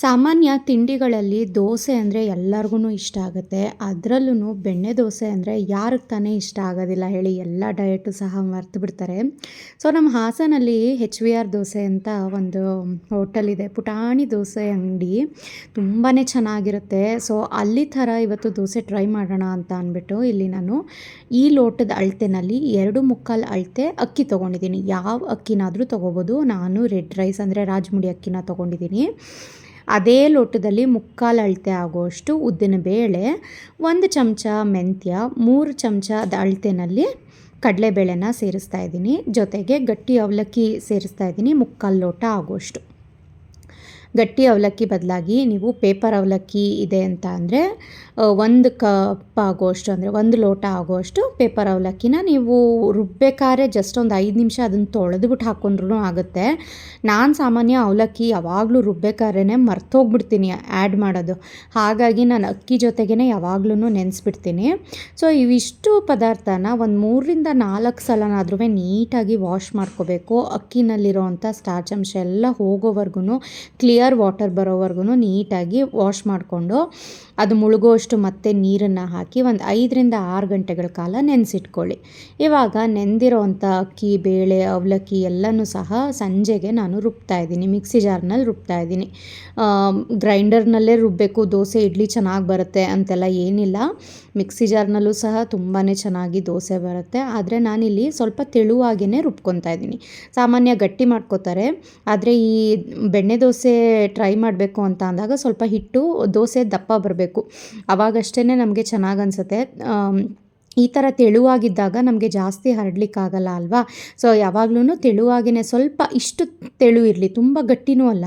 ಸಾಮಾನ್ಯ ತಿಂಡಿಗಳಲ್ಲಿ ದೋಸೆ ಅಂದರೆ ಎಲ್ಲರಿಗೂ ಇಷ್ಟ ಆಗುತ್ತೆ. ಅದರಲ್ಲೂ ಬೆಣ್ಣೆ ದೋಸೆ ಅಂದರೆ ಯಾರಿಗೆ ತಾನೇ ಇಷ್ಟ ಆಗೋದಿಲ್ಲ ಹೇಳಿ ಎಲ್ಲ ಡಯಟು ಸಹ ಮರ್ತು ಬಿಡ್ತಾರೆ. ಸೊ ನಮ್ಮ ಹಾಸನಲ್ಲಿ ಹೆಚ್ ವಿ ಆರ್ ದೋಸೆ ಅಂತ ಒಂದು ಹೋಟೆಲ್ ಇದೆ. ಪುಟಾಣಿ ದೋಸೆ ಅಂಗಡಿ ತುಂಬಾ ಚೆನ್ನಾಗಿರುತ್ತೆ. ಸೊ ಅಲ್ಲಿ ಥರ ಇವತ್ತು ದೋಸೆ ಟ್ರೈ ಮಾಡೋಣ ಅಂತ ಅಂದ್ಬಿಟ್ಟು ಇಲ್ಲಿ ನಾನು ಈ ಲೋಟದ ಅಳತೆನಲ್ಲಿ ಎರಡು ಮುಕ್ಕಾಲು ಅಳತೆ ಅಕ್ಕಿ ತೊಗೊಂಡಿದ್ದೀನಿ. ಯಾವ ಅಕ್ಕಿನಾದರೂ ತೊಗೋಬೋದು. ನಾನು ರೆಡ್ ರೈಸ್ ಅಂದರೆ ರಾಜಮುಡಿ ಅಕ್ಕಿನ ತೊಗೊಂಡಿದ್ದೀನಿ. ಅದೇ ಲೋಟದಲ್ಲಿ ಮುಕ್ಕಾಲು ಅಳತೆ ಆಗುವಷ್ಟು ಉದ್ದಿನ ಬೇಳೆ, ಒಂದು ಚಮಚ ಮೆಂತ್ಯ, ಮೂರು ಚಮಚದ ಅಳತೆನಲ್ಲಿ ಕಡಲೆಬೇಳೆನ ಸೇರಿಸ್ತಾ ಇದ್ದೀನಿ. ಜೊತೆಗೆ ಗಟ್ಟಿ ಅವಲಕ್ಕಿ ಸೇರಿಸ್ತಾ ಇದ್ದೀನಿ ಮುಕ್ಕಾಲು ಲೋಟ ಆಗುವಷ್ಟು ಗಟ್ಟಿ ಅವಲಕ್ಕಿ ಬದಲಾಗಿ ನೀವು ಪೇಪರ್ ಅವಲಕ್ಕಿ ಇದೆ ಅಂತ ಅಂದರೆ ಒಂದು ಕಪ್ ಆಗೋಷ್ಟು ಅಂದರೆ, ಒಂದು ಲೋಟ ಆಗೋಷ್ಟು ಪೇಪರ್ ಅವಲಕ್ಕಿನ ನೀವು ರುಬ್ಬೇಕಾದ್ರೆ ಜಸ್ಟ್ ಒಂದು ಐದು ನಿಮಿಷ ಅದನ್ನು ತೊಳೆದ್ಬಿಟ್ಟು ಹಾಕೊಂಡ್ರೂ ಆಗುತ್ತೆ. ನಾನು ಸಾಮಾನ್ಯ ಅವಲಕ್ಕಿ ಯಾವಾಗಲೂ ರುಬ್ಬೇಕಾದ್ರೇ ಮರ್ತೋಗ್ಬಿಡ್ತೀನಿ ಆ್ಯಡ್ ಮಾಡೋದು. ಹಾಗಾಗಿ ನಾನು ಅಕ್ಕಿ ಜೊತೆಗೇ ಯಾವಾಗ್ಲೂ ನೆನೆಸ್ಬಿಡ್ತೀನಿ. ಸೊ ಇವಿಷ್ಟು ಪದಾರ್ಥನ ಒಂದು ಮೂರರಿಂದ ನಾಲ್ಕು ಸಲನಾದ್ರೂ ನೀಟಾಗಿ ವಾಶ್ ಮಾಡ್ಕೋಬೇಕು. ಅಕ್ಕಿನಲ್ಲಿರೋವಂಥ ಸ್ಟಾರ್ಚ್ ಅಂಶ ಎಲ್ಲ ಹೋಗೋವರೆಗೂ ಕ್ಲಿಯರ್ ವಾಟರ್ ಬರೋವರೆಗೂ ನೀಟಾಗಿ ವಾಶ್ ಮಾಡಿಕೊಂಡು ಅದು ಮುಳುಗುವಷ್ಟು ಮತ್ತೆ ನೀರನ್ನು ಹಾಕಿ ಒಂದು ಐದರಿಂದ ಆರು ಗಂಟೆಗಳ ಕಾಲ ನೆನೆಸಿಟ್ಕೊಳ್ಳಿ. ಇವಾಗ ನೆಂದಿರೋವಂಥ ಅಕ್ಕಿ, ಬೇಳೆ, ಅವಲಕ್ಕಿ ಎಲ್ಲನೂ ಸಹ ಸಂಜೆಗೆ ನಾನು ರುಬ್ತಾ ಇದ್ದೀನಿ. ಮಿಕ್ಸಿ ಜಾರ್ನಲ್ಲಿ ರುಬ್ತಾ ಇದ್ದೀನಿ. ಗ್ರೈಂಡರ್ನಲ್ಲೇ ರುಬ್ಬಬೇಕು ದೋಸೆ, ಇಡ್ಲಿ ಚೆನ್ನಾಗಿ ಬರುತ್ತೆ ಅಂತೆಲ್ಲ ಏನಿಲ್ಲ. ಮಿಕ್ಸಿ ಜಾರ್ನಲ್ಲೂ ಸಹ ತುಂಬಾ ಚೆನ್ನಾಗಿ ದೋಸೆ ಬರುತ್ತೆ. ಆದರೆ ನಾನಿಲ್ಲಿ ಸ್ವಲ್ಪ ತೆಳುವಾಗಿಯೇ ರುಬ್ಕೊತಾ ಇದ್ದೀನಿ. ಸಾಮಾನ್ಯ ಗಟ್ಟಿ ಮಾಡ್ಕೋತಾರೆ. ಆದರೆ ಈ ಬೆಣ್ಣೆ ದೋಸೆ ಟ್ರೈ ಮಾಡಬೇಕು ಅಂತ ಅಂದಾಗ ಸ್ವಲ್ಪ ಹಿಟ್ಟು, ದೋಸೆ ದಪ್ಪ ಬರಬೇಕು. ಅವಾಗಷ್ಟೇ ನಮಗೆ ಚೆನ್ನಾಗಿ ಅನಿಸುತ್ತೆ ಈ ಥರ ತೆಳುವಾಗಿದ್ದಾಗ ನಮಗೆ ಜಾಸ್ತಿ ಹರಡ್ಲಿಕ್ಕಾಗಲ್ಲ ಅಲ್ವಾ? ಸೊ ಯಾವಾಗ್ಲೂ ತೆಳುವಾಗಿನೇ ಸ್ವಲ್ಪ ಇಷ್ಟು ತೆಳು ಇರಲಿ. ತುಂಬ ಗಟ್ಟಿನೂ ಅಲ್ಲ,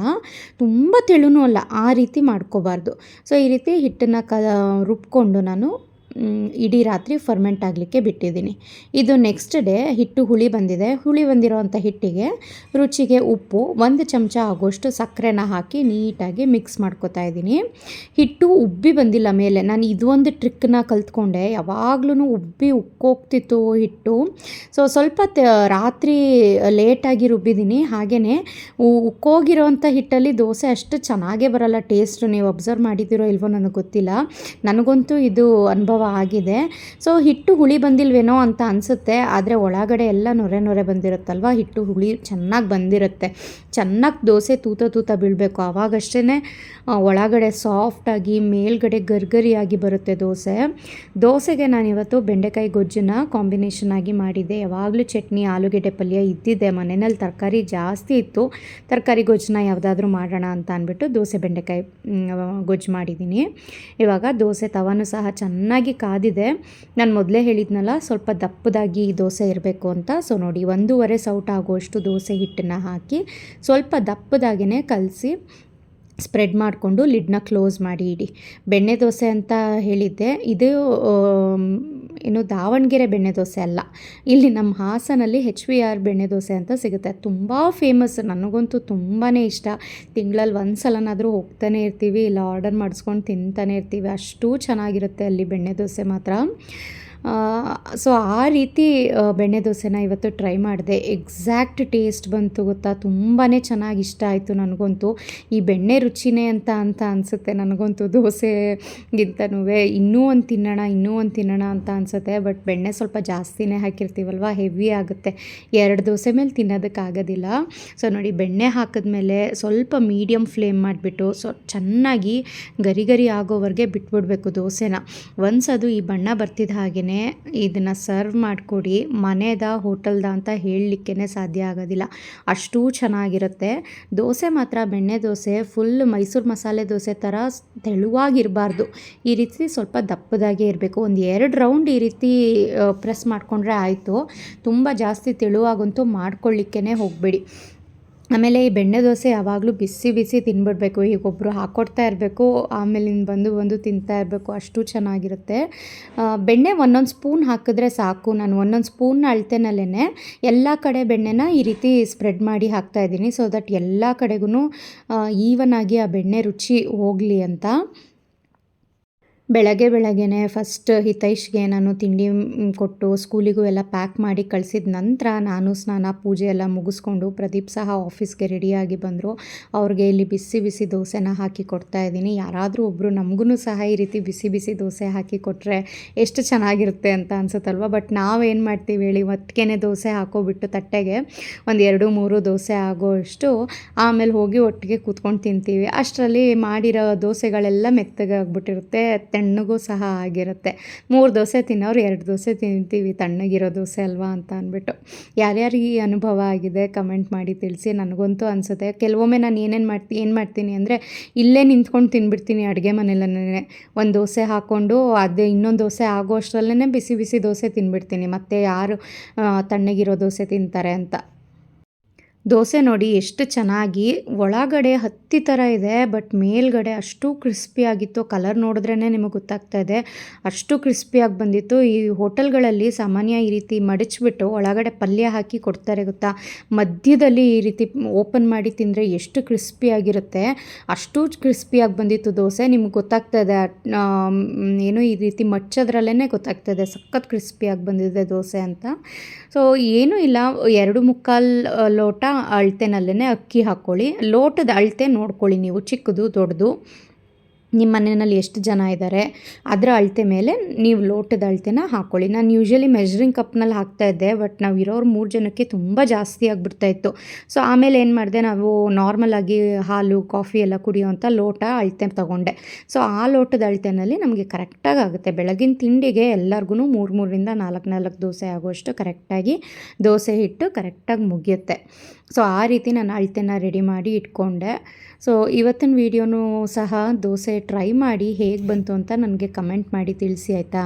ತುಂಬ ತೆಳುನೂ ಅಲ್ಲ. ಆ ರೀತಿ ಮಾಡ್ಕೋಬಾರ್ದು. ಸೊ, ಈ ರೀತಿ ಹಿಟ್ಟನ್ನು ಕ, ರುಬ್ಕೊಂಡು ನಾನು ಇಡೀ ರಾತ್ರಿ ಫರ್ಮೆಂಟ್ ಆಗಲಿಕ್ಕೆ ಬಿಟ್ಟಿದ್ದೀನಿ. ಇದು ನೆಕ್ಸ್ಟ್ ಡೇ ಹಿಟ್ಟು ಹುಳಿ ಬಂದಿದೆ. ಹುಳಿ ಬಂದಿರೋವಂಥ ಹಿಟ್ಟಿಗೆ ರುಚಿಗೆ ಉಪ್ಪು, ಒಂದು ಚಮಚ ಆಗೋಷ್ಟು ಸಕ್ಕರೆನ ಹಾಕಿ ನೀಟಾಗಿ ಮಿಕ್ಸ್ ಮಾಡ್ಕೊತಾ ಇದ್ದೀನಿ. ಹಿಟ್ಟು ಉಬ್ಬಿ ಬಂದಿಲ್ಲ ಮೇಲೆ, ನಾನು ಇದೊಂದು ಟ್ರಿಕ್ನ ಕಲ್ತ್ಕೊಂಡೆ. ಯಾವಾಗ್ಲೂ ಉಬ್ಬಿ ಉಕ್ಕೋಗ್ತಿತ್ತು ಹಿಟ್ಟು. ಸೊ ಸ್ವಲ್ಪ ರಾತ್ರಿ ಲೇಟಾಗಿ ರುಬ್ಬಿದ್ದೀನಿ. ಹಾಗೆಯೇ ಉಕ್ಕೋಗಿರೋವಂಥ ಹಿಟ್ಟಲ್ಲಿ ದೋಸೆ ಅಷ್ಟು ಚೆನ್ನಾಗೇ ಬರಲ್ಲ. ಟೇಸ್ಟು ನೀವು ಅಬ್ಸರ್ವ್ ಮಾಡಿದ್ದೀರೋ ಇಲ್ವೋ ನನಗೆ ಗೊತ್ತಿಲ್ಲ. ನನಗಂತೂ ಇದು ಅನುಭವ ಆಗಿದೆ. ಸೊ ಹಿಟ್ಟು ಹುಳಿ ಬಂದಿಲ್ವೇನೋ ಅಂತ ಅನಿಸುತ್ತೆ. ಆದರೆ ಒಳಗಡೆ ಎಲ್ಲ ನೊರೆ ನೊರೆ ಬಂದಿರುತ್ತಲ್ವ? ಹಿಟ್ಟು ಹುಳಿ ಚೆನ್ನಾಗಿ ಬಂದಿರುತ್ತೆ. ಚೆನ್ನಾಗಿ ದೋಸೆ ತೂತ ತೂತ ಬೀಳಬೇಕು. ಆವಾಗಷ್ಟೇ ಒಳಗಡೆ ಸಾಫ್ಟಾಗಿ ಮೇಲ್ಗಡೆ ಗರ್ಗರಿಯಾಗಿ ಬರುತ್ತೆ ದೋಸೆ. ದೋಸೆಗೆ ನಾನಿವತ್ತು ಬೆಂಡೆಕಾಯಿ ಗೊಜ್ಜನ್ನ ಕಾಂಬಿನೇಷನ್ ಆಗಿ ಮಾಡಿದ್ದೆ ಯಾವಾಗಲೂ ಚಟ್ನಿ, ಆಲೂಗೆಡ್ಡೆ ಪಲ್ಯ ಇದ್ದಿದ್ದೆ. ಮನೆಯಲ್ಲಿ ತರಕಾರಿ ಜಾಸ್ತಿ ಇತ್ತು. ತರಕಾರಿ ಗೊಜ್ಜನ್ನ ಯಾವುದಾದ್ರೂ ಮಾಡೋಣ ಅಂತ ಅಂದ್ಬಿಟ್ಟು ದೋಸೆ ಬೆಂಡೆಕಾಯಿ ಗೊಜ್ಜು ಮಾಡಿದ್ದೀನಿ. ಇವಾಗ ದೋಸೆ ತವನು ಸಹ ಚೆನ್ನಾಗಿ ಕಾದಿದೆ. ನಾನು ಮೊದಲೇ ಹೇಳಿದ್ನಲ್ಲ, ಸ್ವಲ್ಪ ದಪ್ಪದಾಗಿ ದೋಸೆ ಇರಬೇಕು ಅಂತ. ಸೊ ನೋಡಿ, ಒಂದೂವರೆ ಸೌಟ್ ಆಗುವಷ್ಟು ದೋಸೆ ಹಿಟ್ಟನ್ನು ಹಾಕಿ ಸ್ವಲ್ಪ ದಪ್ಪದಾಗೇ ಕಲಸಿ ಸ್ಪ್ರೆಡ್ ಮಾಡಿಕೊಂಡು ಲಿಡ್ನ ಕ್ಲೋಸ್ ಮಾಡಿ ಇಡಿ. ಬೆಣ್ಣೆ ದೋಸೆ ಅಂತ ಹೇಳಿದ್ದೆ. ಇದು ಏನು ದಾವಣಗೆರೆ ಬೆಣ್ಣೆ ದೋಸೆ ಅಲ್ಲ. ಇಲ್ಲಿ ನಮ್ಮ ಹಾಸನಲ್ಲಿ ಹೆಚ್ ವಿ ಆರ್ ಬೆಣ್ಣೆ ದೋಸೆ ಅಂತ ಸಿಗುತ್ತೆ. ತುಂಬ ಫೇಮಸ್ ನನಗಂತೂ ತುಂಬಾ ಇಷ್ಟ. ತಿಂಗಳಲ್ಲಿ ಒಂದು ಸಲನಾದರೂ ಹೋಗ್ತಾನೆ ಇರ್ತೀವಿ, ಇಲ್ಲ ಆರ್ಡರ್ ಮಾಡಿಸ್ಕೊಂಡು ತಿಂತಾನೆ ಇರ್ತೀವಿ. ಅಷ್ಟು ಚೆನ್ನಾಗಿರುತ್ತೆ ಅಲ್ಲಿ ಬೆಣ್ಣೆ ದೋಸೆ ಮಾತ್ರ. ಸೊ ಆ ರೀತಿ ಬೆಣ್ಣೆ ದೋಸೆನ ಇವತ್ತು ಟ್ರೈ ಮಾಡಿದೆ. ಎಕ್ಸಾಕ್ಟ್ ಟೇಸ್ಟ್ ಬಂತು ಗೊತ್ತಾ? ತುಂಬಾ ಚೆನ್ನಾಗಿ ಇಷ್ಟ ಆಯಿತು ನನಗಂತೂ. ಈ ಬೆಣ್ಣೆ ರುಚಿನೇ ಅಂತ ಅಂತ ಅನಿಸುತ್ತೆ ನನಗಂತೂ ದೋಸೆಗಿಂತನೂ ಇನ್ನೂ ಒಂದು ತಿನ್ನೋಣ, ಇನ್ನೂ ಒಂದು ತಿನ್ನೋಣ ಅಂತ ಅನಿಸುತ್ತೆ. ಬಟ್ ಬೆಣ್ಣೆ ಸ್ವಲ್ಪ ಜಾಸ್ತಿನೇ ಹಾಕಿರ್ತೀವಲ್ವ? ಹೆವಿ ಆಗುತ್ತೆ. ಎರಡು ದೋಸೆ ಮೇಲೆ ತಿನ್ನೋದಕ್ಕಾಗೋದಿಲ್ಲ ಸೊ ನೋಡಿ, ಬೆಣ್ಣೆ ಹಾಕಿದ್ಮೇಲೆ ಸ್ವಲ್ಪ ಮೀಡಿಯಮ್ ಫ್ಲೇಮ್ ಮಾಡಿಬಿಟ್ಟು, ಸೊ ಚೆನ್ನಾಗಿ ಗರಿ ಗರಿ ಆಗೋವರೆಗೆ ಬಿಟ್ಬಿಡ್ಬೇಕು ದೋಸೆನ. ಒನ್ಸ್ ಅದು ಈ ಬಣ್ಣ ಬರ್ತಿದ್ದ ಹಾಗೆಯೇ ಇದನ್ನು ಸರ್ವ್ ಮಾಡಿಕೊಡಿ, ಮನೆದ ಹೋಟೆಲ್ದ ಅಂತ ಹೇಳಲಿಕ್ಕೇ ಸಾಧ್ಯ ಆಗೋದಿಲ್ಲ. ಅಷ್ಟೂ ಚೆನ್ನಾಗಿರುತ್ತೆ. ದೋಸೆ ಮಾತ್ರ ಬೆಣ್ಣೆ ದೋಸೆ ಫುಲ್ ಮೈಸೂರು ಮಸಾಲೆ ದೋಸೆ ಥರ ತೆಳುವಾಗಿರಬಾರ್ದು. ಈ ರೀತಿ ಸ್ವಲ್ಪ ದಪ್ಪದಾಗೆ ಇರಬೇಕು. ಒಂದು ಎರಡು ರೌಂಡ್ ಈ ರೀತಿ ಪ್ರೆಸ್ ಮಾಡಿಕೊಂಡ್ರೆ ಆಯಿತು. ತುಂಬ ಜಾಸ್ತಿ ತೆಳುವಾಗಂತೂ ಮಾಡ್ಕೊಳ್ಳಿಕ್ಕೇ ಹೋಗಬೇಡಿ. ಆಮೇಲೆ ಈ ಬೆಣ್ಣೆ ದೋಸೆ ಯಾವಾಗಲೂ ಬಿಸಿ ಬಿಸಿ ತಿನ್ಬಿಡ್ಬೇಕು. ಈಗ ಒಬ್ಬರು ಹಾಕ್ಕೊಡ್ತಾ ಇರಬೇಕು ಆಮೇಲಿಂದ ಬಂದು ಬಂದು ತಿಂತಾ ಇರಬೇಕು, ಅಷ್ಟು ಚೆನ್ನಾಗಿರುತ್ತೆ. ಬೆಣ್ಣೆ ಒಂದೊಂದು ಸ್ಪೂನ್ ಹಾಕಿದ್ರೆ ಸಾಕು. ನಾನು ಒಂದೊಂದು ಸ್ಪೂನ್ ಅಳತೆನಲ್ಲೇ ಎಲ್ಲ ಕಡೆ ಬೆಣ್ಣೆನ ಈ ರೀತಿ ಸ್ಪ್ರೆಡ್ ಮಾಡಿ ಹಾಕ್ತಾಯಿದ್ದೀನಿ ಸೊ ದಟ್ ಎಲ್ಲ ಕಡೆಗೂ ಈವನ್ ಆಗಿ ಆ ಬೆಣ್ಣೆ ರುಚಿ ಹೋಗಲಿ ಅಂತ. ಬೆಳಗ್ಗೆ ಬೆಳಗ್ಗೆನೆ ಫಸ್ಟ್ ಹಿತೈಷ್ಗೆ ನಾನು ತಿಂಡಿ ಕೊಟ್ಟು ಸ್ಕೂಲಿಗೂ ಎಲ್ಲ ಪ್ಯಾಕ್ ಮಾಡಿ ಕಳಿಸಿದ ನಂತರ ನಾನು ಸ್ನಾನ, ಪೂಜೆ ಎಲ್ಲ ಮುಗಿಸ್ಕೊಂಡು ಪ್ರದೀಪ್ ಸಹ ಆಫೀಸ್ಗೆ ರೆಡಿಯಾಗಿ ಬಂದರು. ಅವ್ರಿಗೆ ಇಲ್ಲಿ ಬಿಸಿ ಬಿಸಿ ದೋಸೆನ ಹಾಕಿ ಕೊಡ್ತಾ ಇದ್ದೀನಿ. ಯಾರಾದರೂ ಒಬ್ಬರು ನಮಗೂ ಸಹ ಈ ರೀತಿ ಬಿಸಿ ಬಿಸಿ ದೋಸೆ ಹಾಕಿ ಕೊಟ್ಟರೆ ಎಷ್ಟು ಚೆನ್ನಾಗಿರುತ್ತೆ ಅಂತ ಅನ್ಸುತ್ತಲ್ವ? ಬಟ್ ನಾವೇನು ಮಾಡ್ತೀವಿ ಹೇಳಿ ಒಟ್ಟಿಗೆ ದೋಸೆ ಹಾಕೋಬಿಟ್ಟು ತಟ್ಟೆಗೆ ಒಂದು ಎರಡು, ಮೂರು ದೋಸೆ ಆಗೋಷ್ಟು ಆಮೇಲೆ ಹೋಗಿ ಒಟ್ಟಿಗೆ ಕೂತ್ಕೊಂಡು ತಿಂತೀವಿ. ಅಷ್ಟರಲ್ಲಿ ಮಾಡಿರೋ ದೋಸೆಗಳೆಲ್ಲ ಮೆತ್ತಗೆ ಆಗ್ಬಿಟ್ಟಿರುತ್ತೆ ತಣ್ಣಗೂ ಸಹ ಆಗಿರುತ್ತೆ. ಮೂರು ದೋಸೆ ತಿನ್ನೋರು ಎರಡು ದೋಸೆ ತಿಂತೀವಿ, ತಣ್ಣಗಿರೋ ದೋಸೆ ಅಲ್ವಾ ಅಂತ ಅಂದ್ಬಿಟ್ಟು. ಯಾರ್ಯಾರಿಗೆ ಈ ಅನುಭವ ಆಗಿದೆ ಕಮೆಂಟ್ ಮಾಡಿ ತಿಳಿಸಿ. ನನಗಂತೂ ಅನಿಸುತ್ತೆ. ಕೆಲವೊಮ್ಮೆ ನಾನು ಏನೇನು ಮಾಡ್ತೀನಿ ಏನು ಮಾಡ್ತೀನಿ ಅಂದರೆ ಇಲ್ಲೇ ನಿಂತ್ಕೊಂಡು ತಿನ್ಬಿಡ್ತೀನಿ ಅಡುಗೆ ಮನೆಯಲ್ಲೇ ಒಂದು ದೋಸೆ ಹಾಕ್ಕೊಂಡು ಅದೇ ಇನ್ನೊಂದು ದೋಸೆ ಆಗೋ ಅಷ್ಟರಲ್ಲೇ ಬಿಸಿ ಬಿಸಿ ದೋಸೆ ತಿನ್ಬಿಡ್ತೀನಿ. ಮತ್ತು ಯಾರು ತಣ್ಣಗಿರೋ ದೋಸೆ ತಿಂತಾರೆ ಅಂತ. ದೋಸೆ ನೋಡಿ ಎಷ್ಟು ಚೆನ್ನಾಗಿ ಒಳಗಡೆ ಹತ್ತಿ ಥರ ಇದೆ, ಬಟ್ ಮೇಲ್ಗಡೆ ಅಷ್ಟು ಕ್ರಿಸ್ಪಿಯಾಗಿತ್ತು ಕಲರ್ ನೋಡಿದ್ರೇ ನಿಮಗೆ ಗೊತ್ತಾಗ್ತಾ ಇದೆ. ಅಷ್ಟು ಕ್ರಿಸ್ಪಿಯಾಗಿ ಬಂದಿತ್ತು. ಈ ಹೋಟೆಲ್ಗಳಲ್ಲಿ ಸಾಮಾನ್ಯ ಈ ರೀತಿ ಮಡಚಿಬಿಟ್ಟು ಒಳಗಡೆ ಪಲ್ಯ ಹಾಕಿ ಕೊಡ್ತಾರೆ ಗೊತ್ತಾ? ಮಧ್ಯದಲ್ಲಿ ಈ ರೀತಿ ಓಪನ್ ಮಾಡಿ ತಿಂದರೆ ಎಷ್ಟು ಕ್ರಿಸ್ಪಿಯಾಗಿರುತ್ತೆ ಅಷ್ಟು ಕ್ರಿಸ್ಪಿಯಾಗಿ ಬಂದಿತ್ತು ದೋಸೆ. ನಿಮ್ಗೆ ಗೊತ್ತಾಗ್ತಾ ಇದೆ ಏನು ಈ ರೀತಿ ಮಚ್ಚೋದ್ರಲ್ಲೇ ಗೊತ್ತಾಗ್ತಾ ಇದೆ, ಸಖತ್ ಕ್ರಿಸ್ಪಿಯಾಗಿ ಬಂದಿದೆ ದೋಸೆ ಅಂತ. ಸೊ, ಏನೂ ಇಲ್ಲ. ಎರಡು ಮುಕ್ಕಾಲು ಲೋಟ ಅಳತೆನಲ್ಲೇ ಅಕ್ಕಿ ಹಾಕ್ಕೊಳ್ಳಿ ಲೋಟದ ಅಳತೆ ನೋಡ್ಕೊಳ್ಳಿ ನೀವು ಚಿಕ್ಕದು ದೊಡ್ಡದು. ನಿಮ್ಮ ಮನೆಯಲ್ಲಿ ಎಷ್ಟು ಜನ ಇದ್ದಾರೆ ಅದರ ಅಳತೆ ಮೇಲೆ ನೀವು ಲೋಟದ ಅಳತೆನ ಹಾಕ್ಕೊಳ್ಳಿ ನಾನು ಯೂಶ್ವಲಿ ಮೆಜರಿಂಗ್ ಕಪ್ನಲ್ಲಿ ಹಾಕ್ತಾ ಇದ್ದೆ ಬಟ್ ನಾವು ಇರೋರು ಮೂರು ಜನಕ್ಕೆ ತುಂಬ ಜಾಸ್ತಿ ಆಗಿಬಿಡ್ತಾ ಇತ್ತು. ಸೊ ಆಮೇಲೆ ಏನು ಮಾಡಿದೆ, ನಾವು ನಾರ್ಮಲ್ ಆಗಿ ಹಾಲು ಕಾಫಿ ಎಲ್ಲ ಕುಡಿಯೋವಂಥ ಲೋಟ ಅಳತೆ ತಗೊಂಡೆ. ಸೊ ಆ ಲೋಟದ ಅಳತೆನಲ್ಲಿ ನಮಗೆ ಕರೆಕ್ಟಾಗಿ ಆಗುತ್ತೆ. ಬೆಳಗಿನ ತಿಂಡಿಗೆ ಎಲ್ಲರಿಗೂ ಮೂರು ಮೂರರಿಂದ ನಾಲ್ಕು ನಾಲ್ಕು ದೋಸೆ ಆಗುವಷ್ಟು ಕರೆಕ್ಟಾಗಿ ದೋಸೆ ಹಿಟ್ಟು ಕರೆಕ್ಟಾಗಿ ಮುಗಿಯುತ್ತೆ. ಸೊ ಆ ರೀತಿ ನಾನು ಅಳತೆನ ರೆಡಿ ಮಾಡಿ ಇಟ್ಕೊಂಡೆ. ಸೊ ಇವತ್ತಿನ ವೀಡಿಯೋನೂ ಸಹ ದೋಸೆ ಟ್ರೈ ಮಾಡಿ ಹೇಗೆ ಬಂತು ಅಂತ ನನಗೆ ಕಮೆಂಟ್ ಮಾಡಿ ತಿಳಿಸಿ ಆಯಿತಾ?